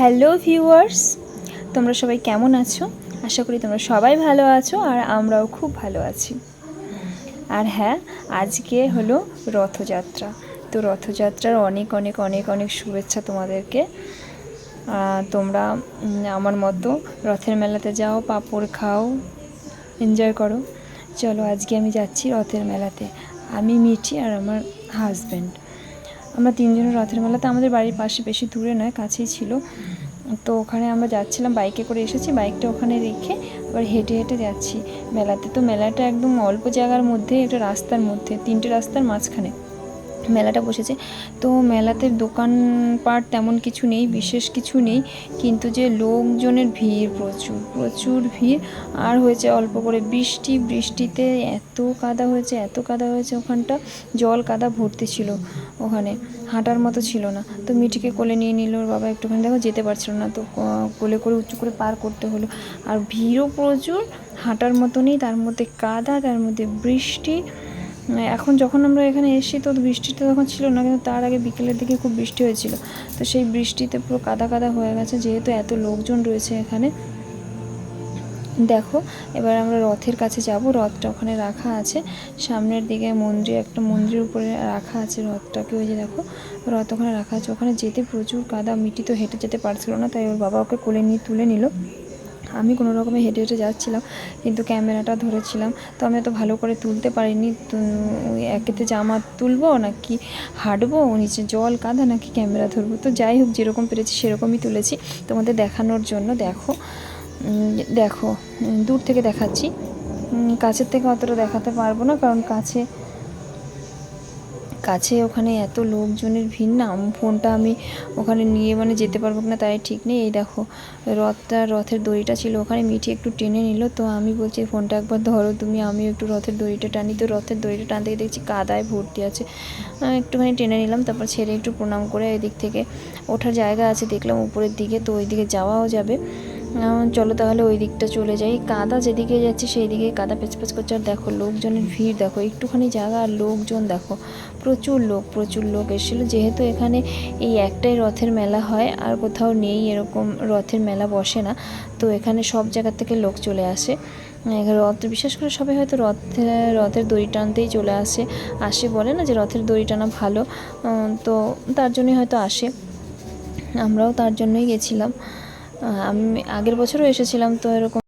Hello viewers, তোমরা সবাই কেমন আছো? আশা করি তোমরা সবাই ভালো আছো আর আমরাও খুব ভালো আছি। আর হ্যাঁ আজকে হলো রথযাত্রা। তো রথযাত্রার অনেক অনেক অনেক অনেক শুভেচ্ছা তোমাদেরকে। তোমরা আমার মতো রথের মেলাতে যাও, পাঁপড় খাও এনজয় করো। চলো আজকে আমি যাচ্ছি রথের মেলাতে। আমি মিঠি আর আমার হাজব্যান্ড আমরা তিনজনের রথের মেলাতে, আমাদের বাড়ির পাশে বেশি দূরে নয়, কাছেই ছিল। তো ওখানে আমরা যাচ্ছিলাম, বাইকে করে এসেছি, বাইকটা ওখানে রেখে আবার হেঁটে হেঁটে যাচ্ছি। মেলাতে তো মেলাটা একদম অল্প জায়গার মধ্যে, একটা রাস্তার মধ্যে, তিনটে রাস্তার মাঝখানে। মেলাটা বসেছে। তো মেলাতে দোকানপাট তেমন কিছু নেই, বিশেষ কিছু নেই, কিন্তু যে লোকজনের ভিড় প্রচুর প্রচুর ভিড়। আর হয়েছে অল্প করে বৃষ্টি, বৃষ্টিতে এত কাদা হয়েছে, এত কাদা হয়েছে ওখানটা, জল কাদা ভর্তি ছিল ওখানে, হাঁটার মতো ছিল না। তো মিঠিকে কোলে নিয়ে নিল, ওর বাবা একটুখানি দেখো, যেতে পারছিল না। তো কোলে করে উঁচু করে পার করতে হলো। আর ভিড়ও প্রচুর, হাঁটার মতো নেই, তার মধ্যে কাদা, তার মধ্যে বৃষ্টি। এখন যখন আমরা এখানে এসেছি, তো বৃষ্টিটা তখন ছিল না, কিন্তু তার আগে বিকেলের দিকে খুব বৃষ্টি হয়েছিল। তো সেই বৃষ্টিতে পুরো কাদা কাদা হয়ে গেছে, যেহেতু এত লোকজন রয়েছে এখানে। দেখো, এবার আমরা রথের কাছে যাব, রথটা ওখানে রাখা আছে। সামনের দিকে মন্দির, একটা মন্দিরের উপরে রাখা আছে রথটাকে, ওই যে দেখো, রথ ওখানে রাখা আছে। ওখানে যেতে প্রচুর কাদা, মিটি তো হেঁটে যেতে পারছিল না, তাই ওর বাবা ওকে কোলে নিয়ে তুলে নিল। আমি কোনো রকমে হেঁটে হেঁটে যাচ্ছিলাম, কিন্তু ক্যামেরাটা ধরেছিলাম। তো আমি এত ভালো করে তুলতে পারিনি, তো একেতে জামা তুলবো নাকি হাঁটবো নিচে জল কাদা নাকি ক্যামেরা ধরবো? তো যাই হোক, যেরকম পেরেছি সেরকমই তুলেছি। তোমাদের দেখানোর জন্য দেখো দেখো দূর থেকে দেখাচ্ছি। কাছের থেকে অতটা দেখাতে পারব না, কারণ কাছে কাছে ওখানে এত লোকজনের ভিড় না ফোনটা আমি ওখানে নিয়ে মানে যেতে পারব কিনা তাই ঠিক নেই। এই দেখো, রথটা, রথের দড়িটা ছিল ওখানে, মিঠি একটু টেনে নিল। তো আমি বলছি, ফোনটা একবার ধরো তুমি, আমি একটু রথের দড়িটা টানি। তো রথের দড়িটা টানতে দেখছি কাদায় ভর্তি আছে। একটুখানি টেনে নিলাম, তারপর ছেড়ে একটু প্রণাম করে এদিক থেকে ওঠার জায়গা আছে, দেখলাম উপরের দিকে, তো ওই দিকে যাওয়াও যাবে। চলো তাহলে ওই দিকটা চলে যাই। কাদা যেদিকে যাচ্ছে সেই দিকে কাদা পেচপেচ করছে। আর দেখো, লোকজনের ভিড় দেখো, একটুখানি জায়গা আর লোকজন দেখো। প্রচুর লোক প্রচুর লোক এসেছিল। যেহেতু এখানে এই একটাই রথের মেলা হয়, আর কোথাও নেই এরকম রথের মেলা বসে না, তো এখানে সব জায়গা থেকে লোক চলে আসে। রথ বিশেষ করে সবাই হয়তো রথে, রথের দড়ি টানতেই চলে আসে। আসে বলে না যে রথের দড়ি টানা ভালো তো তার জন্যই হয়তো আসে। আমরাও তার জন্যই গেছিলাম। আমি আগের বছরও এসেছিলাম তো এরকম